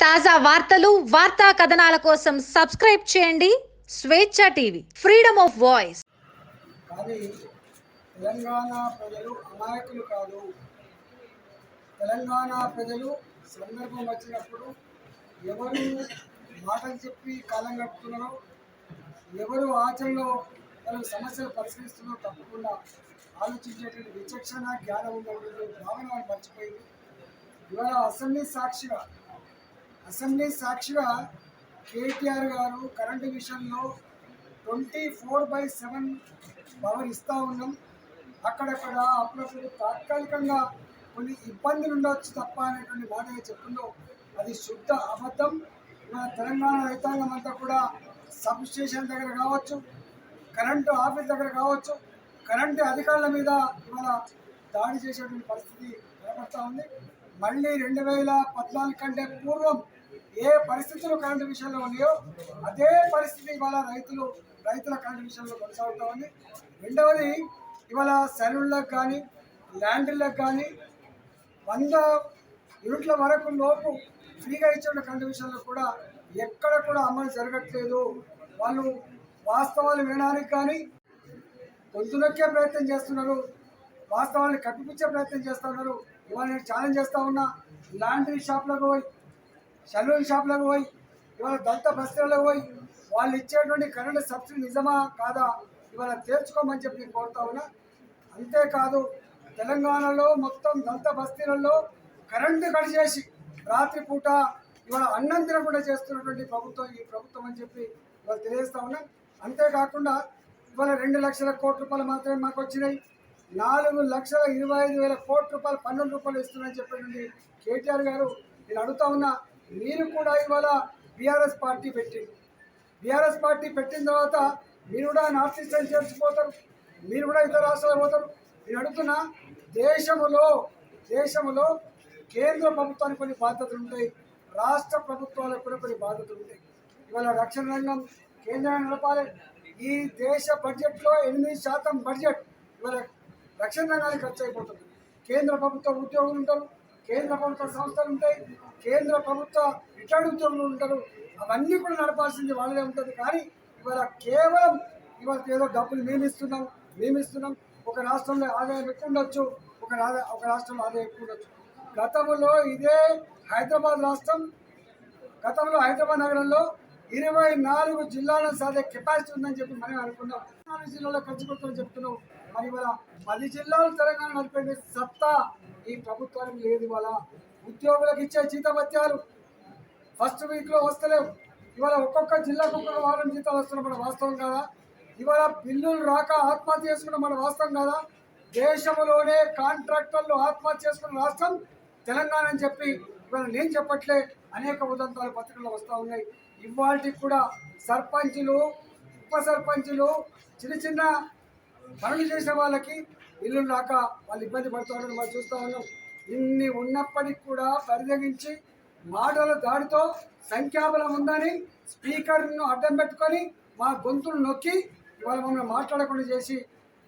తాజా వార్తలు వార్తా కథనాల కోసం సబ్స్క్రైబ్ చేయండి. స్వేచ్ఛ టీవీ ఫ్రీడమ్ ఆఫ్ వాయిస్. కానీ తెలంగాణ ప్రజలు అమాయకులు కాదు. తెలంగాణ ప్రజలు సందర్భం వచ్చినప్పుడు ఎవరు మాటలు చెప్పి కాలం గడుపుతున్నారో ఎవరు ఆచరణలో వాళ్ళ సమస్యలు పరిశీలిస్తున్నారో తప్పకుండా ఆలోచించేటువంటి విచక్షణ జ్ఞానం ఉన్నటువంటి భావన వాళ్ళు మర్చిపోయింది ఇవాళ అసెంబ్లీ సాక్షిగా అసెంబ్లీ సాక్షిగా కేటీఆర్ గారు కరెంటు విషయంలో twenty four by seven power ఇస్తూ ఉన్నాం. అక్కడక్కడ అప్పుడప్పుడు తాత్కాలికంగా కొన్ని ఇబ్బందులు ఉండవచ్చు తప్ప అనేటువంటి మాట ఏదైతే అది శుద్ధ అబద్ధం. మన తెలంగాణ రైతాంగం అంతా కూడా సబ్ స్టేషన్ దగ్గర కావచ్చు కరెంటు ఆఫీస్ దగ్గర కావచ్చు కరెంటు అధికారుల మీద ఇవాళ దాడి చేసేటువంటి పరిస్థితి కనబడతా ఉంది. మళ్ళీ రెండు వేల పద్నాలుగు కంటే పూర్వం ఏ పరిస్థితులు కరెంటు విషయంలో ఉన్నాయో అదే పరిస్థితి ఇవాళ రైతులు రైతుల కరెంటు విషయంలో కొనసాగుతా ఉంది. రెండవది ఇవాళ సెలవులకు కానీ ల్యాండ్లకు కానీ వంద యూనిట్ల వరకు లోపు ఫ్రీగా ఇచ్చిన కరెంటు విషయంలో కూడా ఎక్కడ కూడా అమలు జరగట్లేదు. వాళ్ళు వాస్తవాలు వినడానికి కానీ గొంతునొక్కే ప్రయత్నం చేస్తున్నారు. వాస్తవాన్ని కప్పిపుచ్చే ప్రయత్నం చేస్తున్నారు ఇవాళ నేను ఛాలెంజ్ చేస్తూ ఉన్నా లాండ్రీ షాప్లకు పోయి సెలూన్ షాప్లకు పోయి ఇవాళ దళిత బస్తీలకు పోయి వాళ్ళు ఇచ్చేటువంటి కరెంటు సబ్సిడీ నిజమా కాదా ఇవాళ తేల్చుకోమని చెప్పి నేను కోరుతా ఉన్నా. అంతేకాదు తెలంగాణలో మొత్తం దళిత బస్తీలలో కరెంటు కడిచేసి రాత్రిపూట ఇవాళ అన్నం తినకుండా చేస్తున్నటువంటి ప్రభుత్వం ఈ ప్రభుత్వం అని చెప్పి ఇవాళ తెలియజేస్తా ఉన్నా. అంతేకాకుండా ఇవాళ రెండు లక్షల కోట్ల రూపాయలు మాత్రమే మాకు వచ్చినాయి. నాలుగు లక్షల ఇరవై ఐదు వేల కోట్ల రూపాయలు పన్నెండు రూపాయలు ఇస్తున్నారని చెప్పండి కేటీఆర్ గారు. నేను అడుగుతా ఉన్నా మీరు కూడా ఇవాళ బీఆర్ఎస్ పార్టీ పెట్టింది బీఆర్ఎస్ పార్టీ పెట్టిన తర్వాత మీరు కూడా నార్త్ ఈస్టర్న్ చేర్చిపోతారు మీరు కూడా ఇతర రాష్ట్రాలు పోతారు. నేను అడుగుతున్నా దేశములో దేశములో కేంద్ర ప్రభుత్వానికి కొన్ని బాధ్యతలు ఉంటాయి రాష్ట్ర ప్రభుత్వాలకు కూడా కొన్ని బాధ్యతలు ఉంటాయి. ఇవాళ రక్షణ రంగం కేంద్రాన్ని నడపాలి. ఈ దేశ బడ్జెట్లో ఎనిమిది శాతం బడ్జెట్ ఇవాళ రక్షణ రంగానికి ఖర్చు అయిపోతుంది కేంద్ర ప్రభుత్వ ఉద్యోగులు ఉంటారు కేంద్ర ప్రభుత్వ సంస్థలు ఉంటాయి కేంద్ర ప్రభుత్వ రిటైర్డ్ ఉద్యోగులు ఉంటారు. అవన్నీ కూడా నడపాల్సింది వాళ్ళే ఉంటుంది. కానీ ఇవాళ కేవలం ఇవాళ ఏదో డబ్బులు మేము ఇస్తున్నాం మేము ఇస్తున్నాం. ఒక రాష్ట్రంలో ఆదాయం ఎక్కువ ఉండొచ్చు ఒక ఒక రాష్ట్రంలో ఆదాయం ఎక్కువ ఉండొచ్చు. గతంలో ఇదే హైదరాబాద్ రాష్ట్రం గతంలో హైదరాబాద్ నగరంలో ఇరవై నాలుగు జిల్లాలను సాధే కెపాసిటీ ఉందని చెప్పి మనం అనుకున్నాం. నాలుగు జిల్లాలో ఖర్చు పెడుతుందని చెప్తున్నాం. మరి ఇవాళ పది జిల్లాలు తెలంగాణ నడిపే సత్తా ఈ ప్రభుత్వానికి లేదు ఇవాళ. ఉద్యోగులకు ఇచ్చే జీతభత్యాలు ఫస్ట్ వీక్లో వస్తలేవు. ఇవాళ ఒక్కొక్క జిల్లాకు ఒక్కొక్క వారం జీతాలు వస్తున్నాం మన వాస్తవం కాదా? ఇవాళ బిల్లులు రాక ఆత్మహత్య చేసుకున్న మన వాస్తవం కాదా? దేశంలోనే కాంట్రాక్టర్లు ఆత్మహత్య చేసుకున్న రాష్ట్రం తెలంగాణ అని చెప్పి ఇవాళ నేను చెప్పట్లే అనేక ఉదంతాలు పత్రికల్లో వస్తూ ఉన్నాయి. ఇవాళకి కూడా సర్పంచులు ఉప సర్పంచులు చిన్న చిన్న పనులు చేసే వాళ్ళకి ఇల్లు రాక వాళ్ళు ఇబ్బంది పడుతున్నారని మనం చూస్తూ ఉన్నాం. ఇన్ని ఉన్నప్పటికీ కూడా పరిదగించి మాటల దాడితో సంఖ్యాబలం ఉందని స్పీకర్ను అడ్డం పెట్టుకొని మా గొంతులు నొక్కి ఇవాళ మమ్మల్ని మాట్లాడకుండా చేసి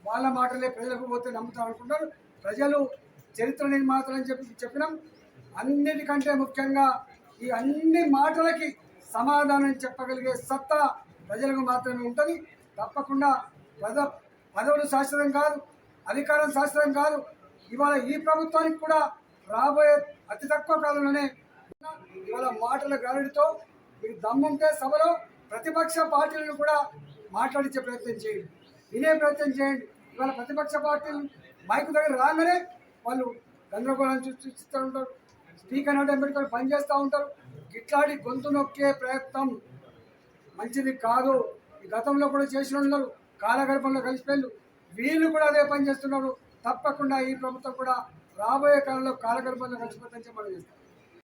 వాళ్ళ మాటలే ప్రజలకు పోతే నమ్ముతాం అనుకుంటారు ప్రజలు చరిత్ర నిర్మాతలు అని చెప్పి చెప్పినాం. అన్నిటికంటే ముఖ్యంగా ఈ అన్ని మాటలకి సమాధానం చెప్పగలిగే సత్తా ప్రజలకు మాత్రమే ఉంటుంది. తప్పకుండా పద పదవులు శాశ్వతం కాదు అధికారం శాశ్వతం కాదు. ఇవాళ ఈ ప్రభుత్వానికి కూడా రాబోయే అతి తక్కువ కాలంలోనే ఇవాళ మాటల గారుడితో మీరు దమ్ముంటే సభలో ప్రతిపక్ష పార్టీలను కూడా మాట్లాడించే ప్రయత్నం చేయండి. వినే ప్రయత్నం చేయండి. ఇవాళ ప్రతిపక్ష పార్టీలు మైకు దగ్గర రాగానే వాళ్ళు గందరగోళం సృష్టిస్తూ ఉంటారు. స్పీకర్ అంటే అంబేద్కర్ పనిచేస్తూ ఉంటారు. ఇట్లాంటి గొంతు నొక్కే ప్రయత్నం మంచిది కాదు. ఈ గతంలో కూడా చేసిన ఉన్నారు కాలగర్భంలో కలిసిపోయారు వీళ్ళు కూడా అదే పని చేస్తున్నారు. తప్పకుండా ఈ ప్రభుత్వం కూడా రాబోయే కాలంలో కాలగర్భంలో కలిసిపోతుందని మనం చేస్తాం